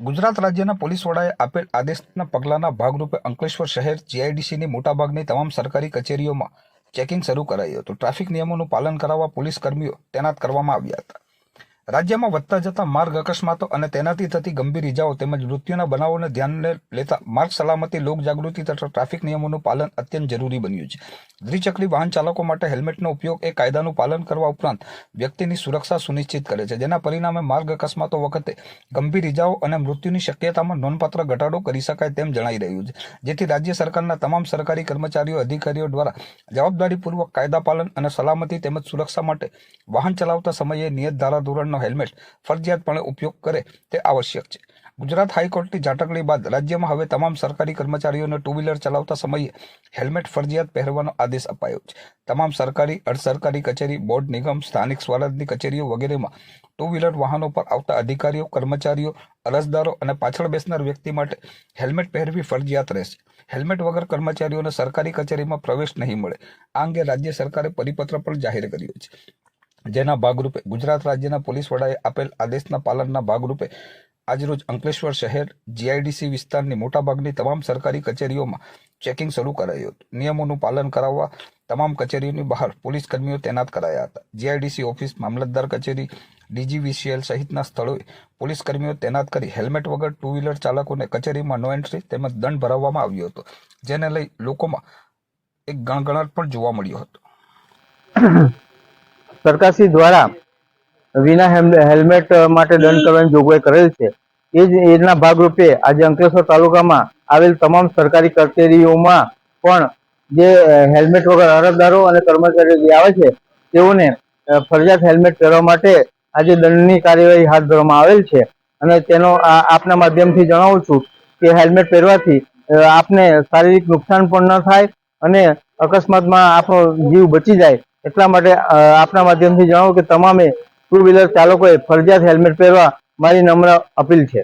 ગુજરાત રાજ્યના પોલીસ વડાએ આપેલ આદેશના પગલાંના ભાગરૂપે અંકલેશ્વર શહેર જીઆઈડીસીની મોટાભાગની તમામ સરકારી કચેરીઓમાં ચેકિંગ શરૂ કરાયું હતું. ટ્રાફિક નિયમોનું પાલન કરાવવા પોલીસ કર્મીઓ તૈનાત કરવામાં આવ્યા હતા. રાજ્યમાં વધતા જતા માર્ગ અકસ્માતો અને તેનાથી થતી ગંભીર ઇજાઓ તેમજ મૃત્યુના બનાવોને ધ્યાને લેતા માર્ગ સલામતી, લોક જાગૃતિ તથા ટ્રાફિક નિયમોનું પાલન અત્યંત જરૂરી બન્યું છે. દ્વિચક્રી વાહન ચાલકો માટે હેલ્મેટનો ઉપયોગ એ કાયદાનું પાલન કરવા ઉપરાંત વ્યક્તિની સુરક્ષા સુનિશ્ચિત કરે છે. જેના પરિણામે માર્ગ અકસ્માતો વખતે ગંભીર ઇજાઓ અને મૃત્યુની શક્યતામાં નોંધપાત્ર ઘટાડો કરી શકાય તેમ જણાઈ રહ્યું છે. જેથી રાજ્ય સરકારના તમામ સરકારી કર્મચારીઓ, અધિકારીઓ દ્વારા જવાબદારીપૂર્વક કાયદા પાલન અને સલામતી તેમજ સુરક્ષા માટે વાહન ચલાવતા સમયે નિયત ધારાધોરણનો હેલ્મેટ ફરજિયાતપણે ઉપયોગ કરે તે આવશ્યક છે. ગુજરાત હાઈકોર્ટની ઝાટકણી બાદ રાજ્યમાં હવે તમામ સરકારી કર્મચારીઓને ટુ વ્હીલર ચલાવતા સમયે હેલ્મેટ ફરજિયાત પહેરવાનો આદેશ અપાયો છે. તમામ સરકારી અર્ધ કચેરી, બોર્ડ નિગમ, સ્થાનિક સ્વરાજની કચેરીઓ વગેરેમાં ટુ વ્હીલર વાહનો પર આવતા અધિકારીઓ, કર્મચારીઓ, અરજદારો અને પાછળ બેસનાર વ્યક્તિ માટે હેલ્મેટ પહેરવી ફરજિયાત રહેશે. હેલ્મેટ વગર કર્મચારીઓને સરકારી કચેરીમાં પ્રવેશ નહીં મળે. આ અંગે રાજ્ય સરકારે પરિપત્ર પણ જાહેર કર્યો છે. જેના ભાગરૂપે ગુજરાત રાજ્યના પોલીસ વડાએ આપેલ આદેશના પાલનના ભાગરૂપે આજરોજ અંકલેશ્વર શહેર જીઆઈડીસી વિસ્તારની મોટાભાગની તમામ સરકારી કચેરીઓમાં ચેકિંગ શરૂ કરાયું હતું. નિયમોનું પાલન કરાવવા તમામ કચેરીઓની બહાર પોલીસ કર્મીઓ તૈનાત કરાયા હતા. જીઆઈડીસી ઓફિસ, મામલતદાર કચેરી ડીજીવીસીએલ સહિતના સ્થળોએ પોલીસ કર્મીઓ તૈનાત કરી હેલ્મેટ વગર ટુ વ્હીલર ચાલકોને કચેરીમાં નો એન્ટ્રી તેમજ દંડ ભરાવવામાં આવ્યો હતો, જેને લઈ લોકોમાં એક ગણગણાટ પણ જોવા મળ્યો હતો. સરકારશ્રી દ્વારા વિના હેલ્મેટ માટે દંડ કરવાની જોગવાઈ કરેલ છે. એ જ એના ભાગરૂપે આજે અંકલેશ્વર તાલુકામાં આવેલ તમામ સરકારી કચેરીઓમાં પણ જે હેલ્મેટ વગર અરજદારો અને કર્મચારીઓ જે આવે છે તેઓને ફરજિયાત હેલ્મેટ પહેરવા માટે આજે દંડની કાર્યવાહી હાથ ધરવામાં આવેલ છે. અને તેનો આ આપના માધ્યમથી જણાવું છું કે હેલ્મેટ પહેરવાથી આપને શારીરિક નુકસાન પણ ન થાય અને અકસ્માતમાં આપણો જીવ બચી જાય. એટલા માટે આપના માધ્યમથી જણાવું કે તમામે ટુ વ્હીલર ચાલકોએ ફરજિયાત હેલ્મેટ પહેરવા મારી નમ્ર અપીલ છે.